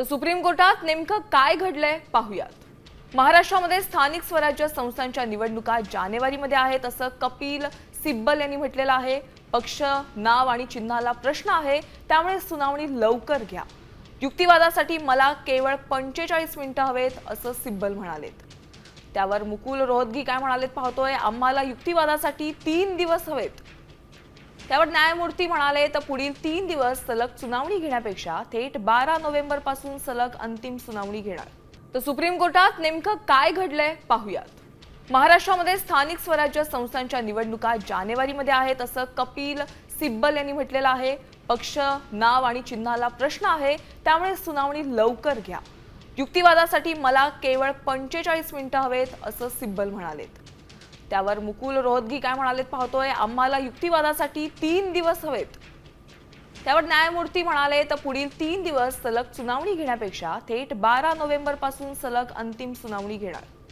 तर सुप्रीम कोर्टात नेमकं काय घडलंय पाहूयात. महाराष्ट्रामध्ये स्थानिक स्वराज्य संस्थांच्या निवडणुका जानेवारीमध्ये आहेत असं कपिल सिब्बल यांनी म्हटलेलं आहे. पक्ष नाव आणि चिन्हाला प्रश्न आहे. त्यामुळे सुनावणी लवकर घ्या. युक्तिवादासाठी मला केवळ पंचेचाळीस मिनिटं हवेत असं सिब्बल म्हणालेत. त्यावर मुकुल रोहतगी काय म्हणालेत पाहतोय. आम्हाला युक्तिवादासाठी तीन दिवस हवेत. त्यावर न्यायमूर्ती म्हणाले तर पुढील तीन दिवस सलग सुनावणी घेण्यापेक्षा थेट बारा नोव्हेंबरपासून सलग अंतिम सुनावणी घेणार. तर सुप्रीम कोर्टात नेमकं काय घडलंय पाहूयात. महाराष्ट्रामध्ये स्थानिक स्वराज्य संस्थांच्या निवडणुका जानेवारीमध्ये आहेत असं कपिल सिब्बल यांनी म्हटलेलं आहे. पक्ष नाव आणि चिन्हाला प्रश्न आहे त्यामुळे सुनावणी लवकर घ्या. युक्तिवादासाठी मला केवळ पंचेचाळीस मिनिटं हवेत असं सिब्बल म्हणालेत. त्यावर मुकुल रोहतगी काय म्हणालेत पाहतोय? आम्हाला युक्तिवादासाठी तीन दिवस हवेत. त्यावर न्यायमूर्ती म्हणाले तर पुढील तीन दिवस सलग सुनावणी घेण्यापेक्षा थेट बारा नोव्हेंबरपासून सलग अंतिम सुनावणी घेणार.